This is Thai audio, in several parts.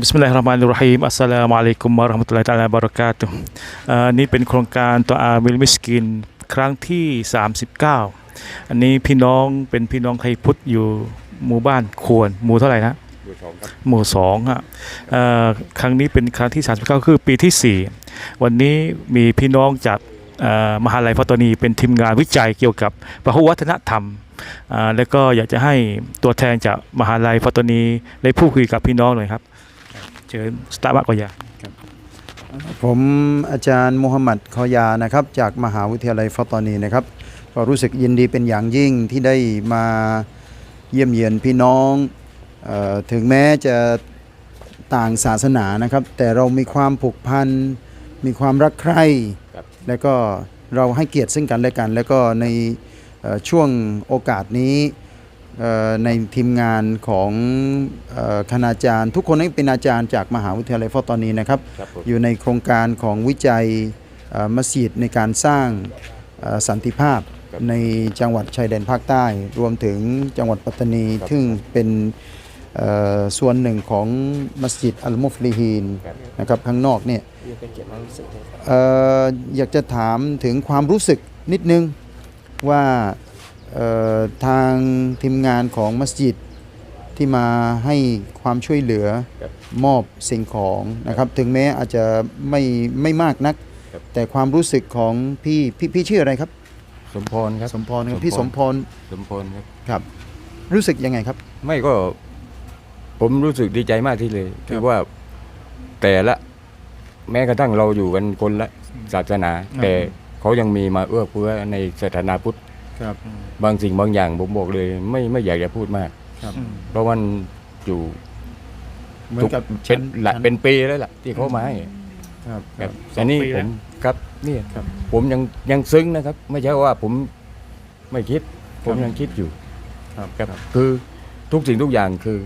บิสมิลลาฮิรเราะห์มานิรเราะฮีมอัสสลามุอะลัยกุมวะเราะห์มะตุลลอฮิตะอาลาบะเราะกาตุฮ์อ่านี่เป็นโครงการตัวอามิลมิสกินครั้งที่ 39 อันนี้พี่น้องเป็นพี่น้องไทยพุทธอยู่หมู่บ้านควรหมู่เท่าไหร่นะอยู่สองครับหมู่สองฮะเอ่อครั้งนี้เป็นครั้งที่ 39 คือปีที่ 4 วันนี้มีพี่น้องจากเอ่อมหาลัยฟัตตานีเป็นทีมงานวิจัยเกี่ยวกับพหุวัฒนธรรมอ่าแล้วก็อยากจะให้ตัวแทนจากมหาลัยฟัตตานีได้พูดคุยกับพี่น้องหน่อยครับ เชิญสตาร์บัคก่อนยาผมอาจารย์มูฮัมหมัดคอยานะครับจากมหาวิทยาลัยฟัตตานีนะครับก็รู้สึกยินดีเป็นอย่างยิ่งที่ได้มาเยี่ยมเยียนพี่น้องเออถึงแม้จะต่างศาสนานะครับ แต่เรามีความผูกพันมีความรักใคร่ครับแล้วก็เราให้เกียรติซึ่งกันและกัน แล้วก็ในเอ่อช่วงโอกาสนี้เอ่อ ในทีมงานของเอ่อคณาจารย์ ทุกคนนั้นเป็นอาจารย์จากมหาวิทยาลัยฟัตตานีนะครับครับผมอยู่ในโครงการของวิจัยเอ่อมัสยิดในการสร้างเอ่อสันติภาพในจังหวัดชายแดนภาคใต้ รวมถึงจังหวัดปัตตานี ซึ่งเป็นเอ่อส่วนหนึ่งของมัสยิดอัลมุฟลิฮีนนะครับข้างนอกเนี่ยเอ่ออยากจะถามถึงความรู้สึกนิดนึงว่าเอ่อ ทางทีมงานของมัสยิดที่มาให้ความช่วยเหลือครับมอบสิ่งของนะครับ ถึงแม้อาจจะไม่ไม่มากนักครับแต่ความรู้สึกของพี่พี่พี่ชื่ออะไรครับ สมพรครับสมพรครับพี่สมพรสมพรครับครับ รู้สึกยังไงครับ ไม่ก็ผมรู้สึกดีใจมากที่เลยครับคือว่าแต่ละ แม้กระทั่งเราอยู่กันคนละศาสนา แต่เขายังมีมาเอื้อเฟื้อในศาสนาพุทธ ครับบางสิ่งบางอย่างผมบอกเลย ไม่ไม่อยากจะพูดมาก ครับเพราะมันอยู่เหมือนกับเป็นหลายชั้ เป็นปีแล้วล่ะ ที่เขามาให้ครับ ครับแต่นี่ปีผแล้ว มครับนี่ครับ ผมยังยังซึ้งนะครับ ไม่ใช่ว่าผมไม่คิด ผมครับยังคิดอยู่ ครับครับคือทุกสิ่งทุกอย่างคือ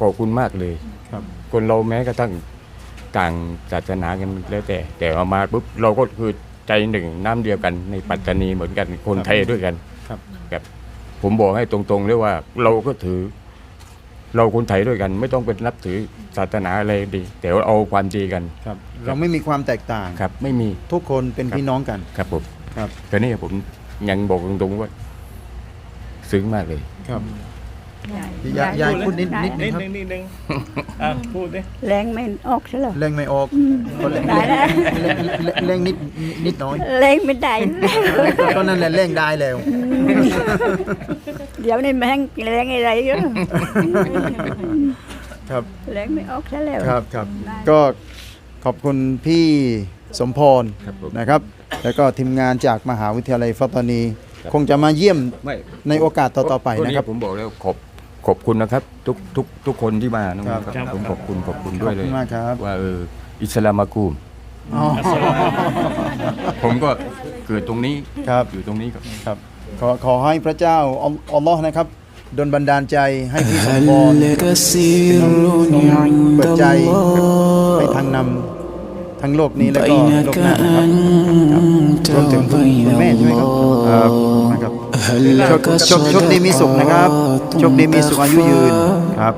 ขอบคุณมากเลย ครับ คนเราแม้กระทั่งต่างศาสนากันแล้วแต่ แต่เอามาปุ๊บเราก็คือ ใจหนึ่งน้ำเดียวกันในปัตตานีเหมือนกันคนไทยด้วยกันครับครับผมบอกให้ตรงๆเลยว่าเราก็ถือ เราคนไทยด้วยกัน ไม่ต้องเป็นนับถือศาสนาอะไรดีแต่ว่าเอาความดีกันครับ เราไม่มีความแตกต่างครับ ไม่มีทุกคนเป็นครับพี่น้องกันครับผมครับแต่นี่ผมยังบอกตรงๆว่า ซึ้งมากเลยครับ ยายยายพูดนิดนิดนึนิงดครับนึงนิดนึงอะพูดดิแรงไม่ออกใช่หรอเร่งไม่ออกก็เร่งได้แล้วเร่งเร่งเร่งนิดนิดน้อยแรงไม่ได้ ก็นั่นแหละเร่งได้แล้ว เดี๋ยวนี้แม่งแรงอะไรเยอะครับแรงไม่ออกใช่แล้ว ครับครับก็ขอบคุณพี่สมพรครับผม นะครับ แล้วก็ทีมงานจากมหาวิทยาลัยฟัตตานีครับคงจะมาเยี่ยมไม่ในโอกาสต่อๆไปนะครับ ผมบอกแล้วขอบ ขอบคุณนะครับ ทุกทุกทุกคนที่มานะค ครั รับบ ผมขอบคุณขอบคุณด้วยเลย ขอบคุณมากครับ ว่าเอออิสลามากูม อ๋อ ผมก็เกิดตรงนี้ ครับ อยู่ตรงนี้ครับ ครับขอขอให้พระเจ้าอัลอัลลอฮ์นะครับดลบันดาลใจให้พี่สมพร هل لك سر عند เปิดใจให้ الله ทางนำทั้งโลกนี้แล้วก็โลก بينك หน้านะครับ أنت รวมถึงคุณ وبين คุณแม่ใช่ไหมครับครับ الله นะครับ هل โชคโชคดีมีสุขนะครับ โชคดีมีสุขอายุยืนครับ